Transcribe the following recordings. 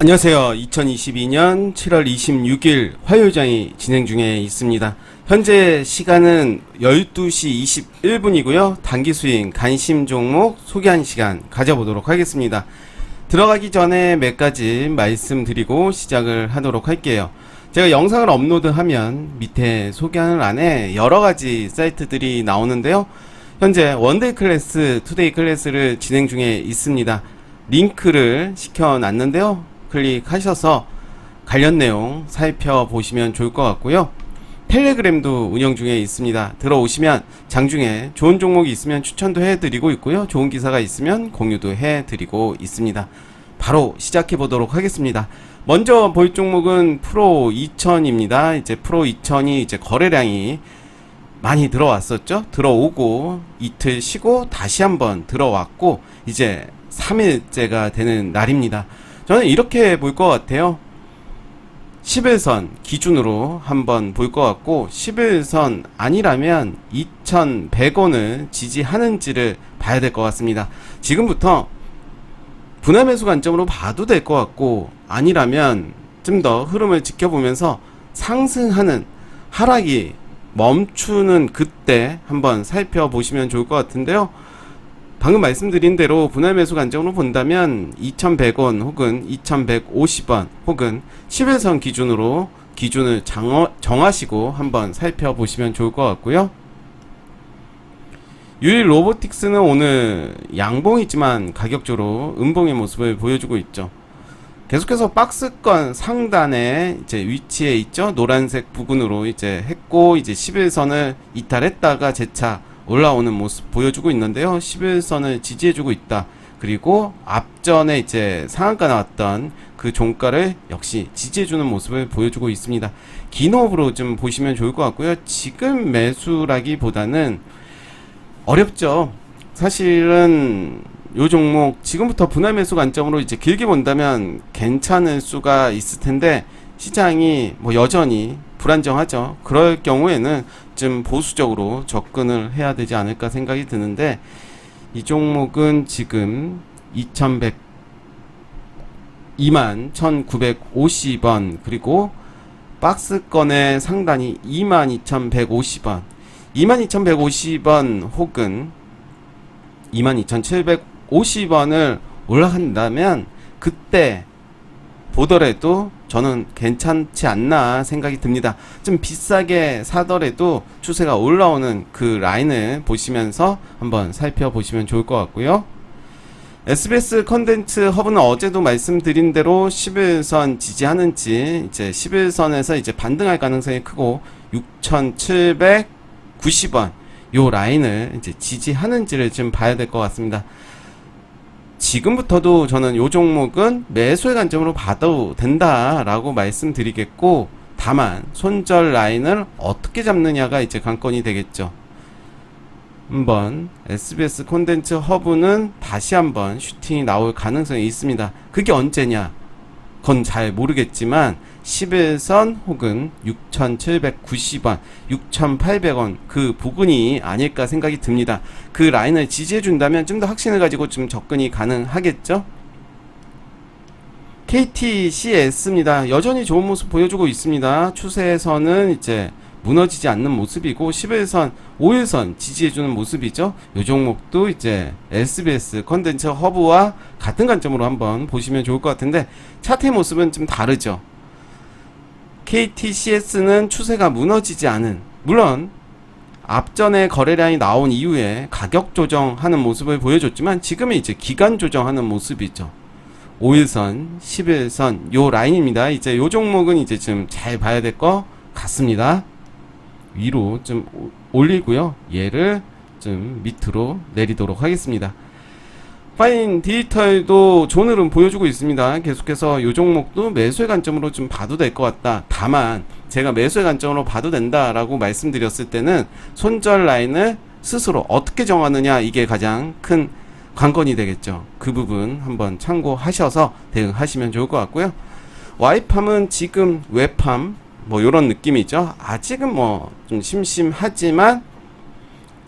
안녕하세요. 2022년 7월 26일 화요일장이 진행 중에 있습니다. 현재 시간은 12시 21분이고요. 단기 수익 간심 종목 소개한 시간 가져보도록 하겠습니다. 들어가기 전에 몇 가지 말씀드리고 시작을 하도록 할게요. 제가 영상을 업로드하면 밑에 소개하는 안에 여러 가지 사이트들이 나오는데요. 현재 원데이 클래스, 투데이 클래스를 진행 중에 있습니다. 링크를 시켜놨는데요. 클릭하셔서 관련 내용 살펴보시면 좋을 것 같고요. 텔레그램도 운영 중에 있습니다. 들어오시면 장중에 좋은 종목이 있으면 추천도 해드리고 있고요. 좋은 기사가 있으면 공유도 해드리고 있습니다. 바로 시작해 보도록 하겠습니다. 먼저 볼 종목은 프로 2000입니다. 이제 프로 2000이 이제 거래량이 많이 들어왔었죠. 들어오고 이틀 쉬고 다시 한번 들어왔고 이제 3일째가 되는 날입니다. 저는 이렇게 볼 것 같아요. 11선 기준으로 한번 볼 것 같고 11선 아니라면 2100원을 지지하는지를 봐야 될 것 같습니다. 지금부터 분할 매수 관점으로 봐도 될 것 같고 아니라면 좀 더 흐름을 지켜보면서 상승하는 하락이 멈추는 그때 한번 살펴보시면 좋을 것 같은데요. 방금 말씀드린 대로 분할 매수 관점으로 본다면 2100원 혹은 2150원 혹은 11선 기준으로 기준을 장어, 정하시고 한번 살펴보시면 좋을 것 같고요. 유일 로보틱스는 오늘 양봉이지만 가격적으로 음봉의 모습을 보여주고 있죠. 계속해서 박스권 상단에 이제 위치에 있죠. 노란색 부근으로 이제 했고 이제 11선을 이탈했다가 재차 올라오는 모습 보여주고 있는데요. 11선을 지지해주고 있다. 그리고 앞전에 이제 상한가 나왔던 그 종가를 역시 지지해주는 모습을 보여주고 있습니다. 기노브로 좀 보시면 좋을 것 같고요. 지금 매수라기보다는 어렵죠. 사실은 요 종목 지금부터 분할 매수 관점으로 이제 길게 본다면 괜찮을 수가 있을 텐데 시장이 뭐 여전히 불안정하죠. 그럴 경우에는 좀 보수적으로 접근을 해야 되지 않을까 생각이 드는데 이 종목은 지금 2100 21,950원 그리고 박스권의 상단이 22,150원 22,150원 혹은 22,750원을 올라간다면 그때 보더라도 저는 괜찮지 않나 생각이 듭니다. 좀 비싸게 사더라도 추세가 올라오는 그 라인을 보시면서 한번 살펴보시면 좋을 것 같고요. SBS 컨텐츠 허브는 어제도 말씀드린 대로 11선 지지하는지 이제 11선에서 이제 반등할 가능성이 크고 6,790원 요 라인을 이제 지지하는지를 좀 봐야 될 것 같습니다. 지금부터도 저는 요 종목은 매수의 관점으로 봐도 된다라고 말씀드리겠고 다만 손절 라인을 어떻게 잡느냐가 이제 관건이 되겠죠. 한번 SBS 콘텐츠 허브는 다시 한번 슈팅이 나올 가능성이 있습니다. 그게 언제냐? 그건 잘 모르겠지만 11선 혹은 6,790원, 6,800원 그 부근이 아닐까 생각이 듭니다. 그 라인을 지지해 준다면 좀 더 확신을 가지고 좀 접근이 가능하겠죠? KTCS입니다. 여전히 좋은 모습 보여주고 있습니다. 추세에서는 이제 무너지지 않는 모습이고 11선, 5일선 지지해주는 모습이죠. 이 종목도 이제 SBS 컨텐츠 허브와 같은 관점으로 한번 보시면 좋을 것 같은데 차트의 모습은 좀 다르죠. KTCS는 추세가 무너지지 않은 물론 앞전에 거래량이 나온 이후에 가격 조정하는 모습을 보여줬지만 지금은 이제 기간 조정하는 모습이죠. 5일선, 11선 요 라인입니다. 이제 요 종목은 이제 좀잘 봐야 될 것 같습니다. 위로 좀 오- 올리고요. 얘를 좀 밑으로 내리도록 하겠습니다. 파인 디지털도 좋은 흐름 보여주고 있습니다. 계속해서 이 종목도 매수의 관점으로 좀 봐도 될 것 같다. 다만 제가 매수의 관점으로 봐도 된다라고 말씀드렸을 때는 손절 라인을 스스로 어떻게 정하느냐 이게 가장 큰 관건이 되겠죠. 그 부분 한번 참고하셔서 대응하시면 좋을 것 같고요. 와이팜은 지금 웹팜 뭐 이런 느낌이죠. 아직은 뭐 좀 심심하지만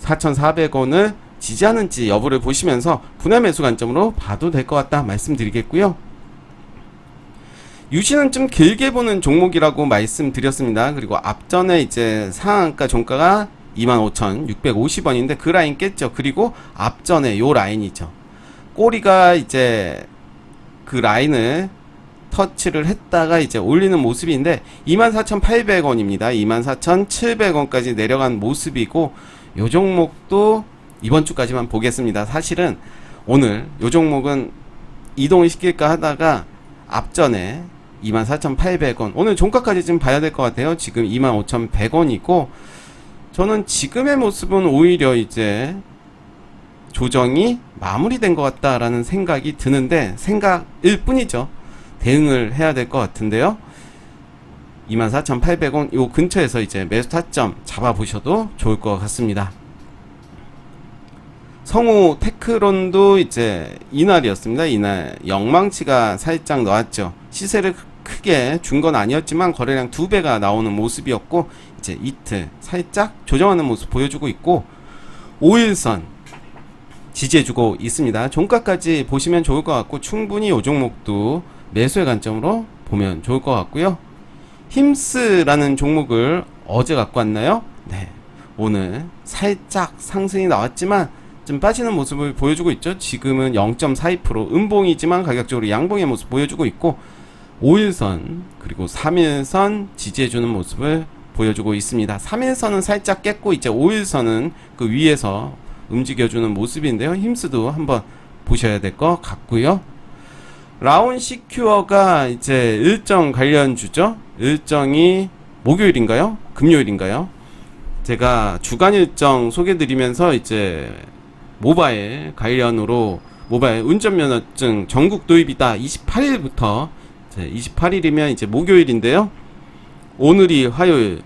4,400원을 지지하는지 여부를 보시면서 분할 매수 관점으로 봐도 될 것 같다 말씀드리겠고요. 유시는 좀 길게 보는 종목이라고 말씀드렸습니다. 그리고 앞전에 이제 상한가 종가가 25,650원인데 그 라인 깼죠. 그리고 앞전에 요 라인이죠. 꼬리가 이제 그 라인을 터치를 했다가 이제 올리는 모습인데 24,800원입니다. 24,700원까지 내려간 모습이고 요 종목도 이번 주까지만 보겠습니다. 사실은 오늘 요 종목은 이동을 시킬까 하다가 앞전에 24,800원 오늘 종가까지 좀 봐야 될 것 같아요. 지금 25,100원이고 저는 지금의 모습은 오히려 이제 조정이 마무리된 것 같다라는 생각이 드는데 생각일 뿐이죠. 대응을 해야 될 것 같은데요. 24,800원 요 근처에서 이제 매수 타점 잡아보셔도 좋을 것 같습니다. 성우 테크론도 이제 이날이었습니다. 이날 영망치가 살짝 나왔죠. 시세를 크- 크게 준 건 아니었지만 거래량 두 배가 나오는 모습이었고 이제 이틀 살짝 조정하는 모습 보여주고 있고 5일선 지지해주고 있습니다. 종가까지 보시면 좋을 것 같고 충분히 이 종목도 매수의 관점으로 보면 좋을 것 같고요. 힘스라는 종목을 어제 갖고 왔나요? 네. 오늘 살짝 상승이 나왔지만 좀 빠지는 모습을 보여주고 있죠. 지금은 0.42% 음봉이지만 가격적으로 양봉의 모습 보여주고 있고 5일선 그리고 3일선 지지해주는 모습을 보여주고 있습니다. 3일선은 살짝 깼고 이제 5일선은 그 위에서 움직여주는 모습인데요. 힘스도 한번 보셔야 될 것 같고요. 라온 시큐어가 이제 일정 관련 주죠. 일정이 목요일인가요? 금요일인가요? 제가 주간 일정 소개드리면서 이제 모바일 관련으로 모바일 운전면허증 전국 도입이다. 28일부터 28일이면 이제 목요일인데요. 오늘이 화요일.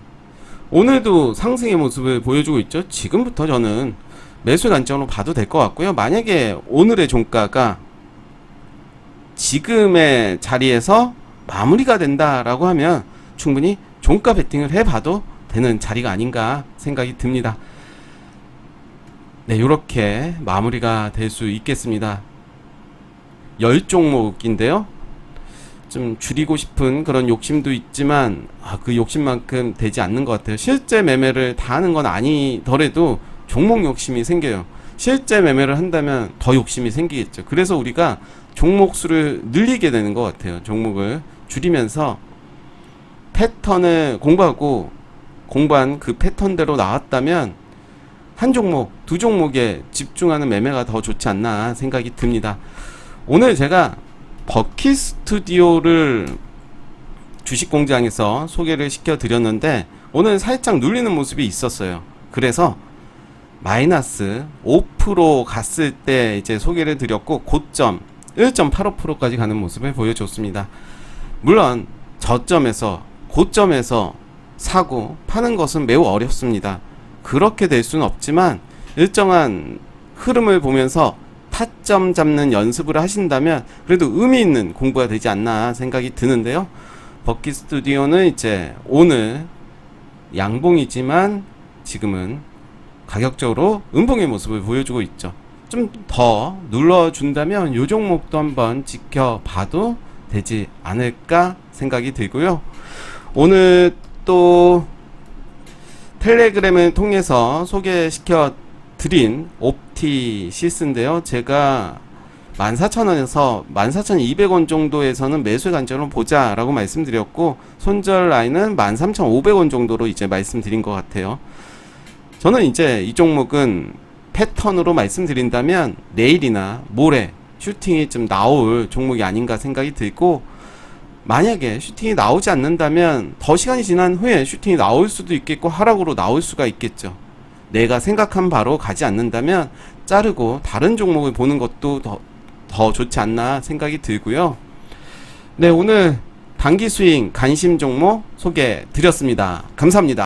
오늘도 상승의 모습을 보여주고 있죠. 지금부터 저는 매수 관점으로 봐도 될 것 같고요. 만약에 오늘의 종가가 지금의 자리에서 마무리가 된다라고 하면 충분히 종가 베팅을 해봐도 되는 자리가 아닌가 생각이 듭니다. 네, 이렇게 마무리가 될 수 있겠습니다. 열 종목인데요. 좀 줄이고 싶은 그런 욕심도 있지만 아, 그 욕심만큼 되지 않는 것 같아요. 실제 매매를 다 하는 건 아니더라도 종목 욕심이 생겨요. 실제 매매를 한다면 더 욕심이 생기겠죠. 그래서 우리가 종목 수를 늘리게 되는 것 같아요. 종목을 줄이면서 패턴을 공부하고 공부한 그 패턴대로 나왔다면 한 종목, 두 종목에 집중하는 매매가 더 좋지 않나 생각이 듭니다. 오늘 제가 버키 스튜디오를 주식 공장에서 소개를 시켜 드렸는데 오늘 살짝 눌리는 모습이 있었어요. 그래서 마이너스 5% 갔을 때 이제 소개를 드렸고 고점 1.85%까지 가는 모습을 보여줬습니다. 물론 저점에서 고점에서 사고 파는 것은 매우 어렵습니다. 그렇게 될 수는 없지만 일정한 흐름을 보면서 타점 잡는 연습을 하신다면 그래도 의미 있는 공부가 되지 않나 생각이 드는데요. 버키 스튜디오는 이제 오늘 양봉이지만 지금은 가격적으로 음봉의 모습을 보여주고 있죠. 좀 더 눌러준다면 요 종목도 한번 지켜봐도 되지 않을까 생각이 들고요. 오늘 또 텔레그램을 통해서 소개시켜 드린 옵티시스인데요. 제가 14,000원에서 14,200원 정도에서는 매수의 관점으로 보자라고 말씀드렸고 손절 라인은 13,500원 정도로 이제 말씀드린 것 같아요. 저는 이제 이 종목은 패턴으로 말씀드린다면 내일이나 모레 슈팅이 좀 나올 종목이 아닌가 생각이 들고 만약에 슈팅이 나오지 않는다면 더 시간이 지난 후에 슈팅이 나올 수도 있겠고 하락으로 나올 수가 있겠죠. 내가 생각한 바로 가지 않는다면 자르고 다른 종목을 보는 것도 더, 더 좋지 않나 생각이 들고요. 네, 오늘 단기 스윙 관심 종목 소개 드렸습니다. 감사합니다.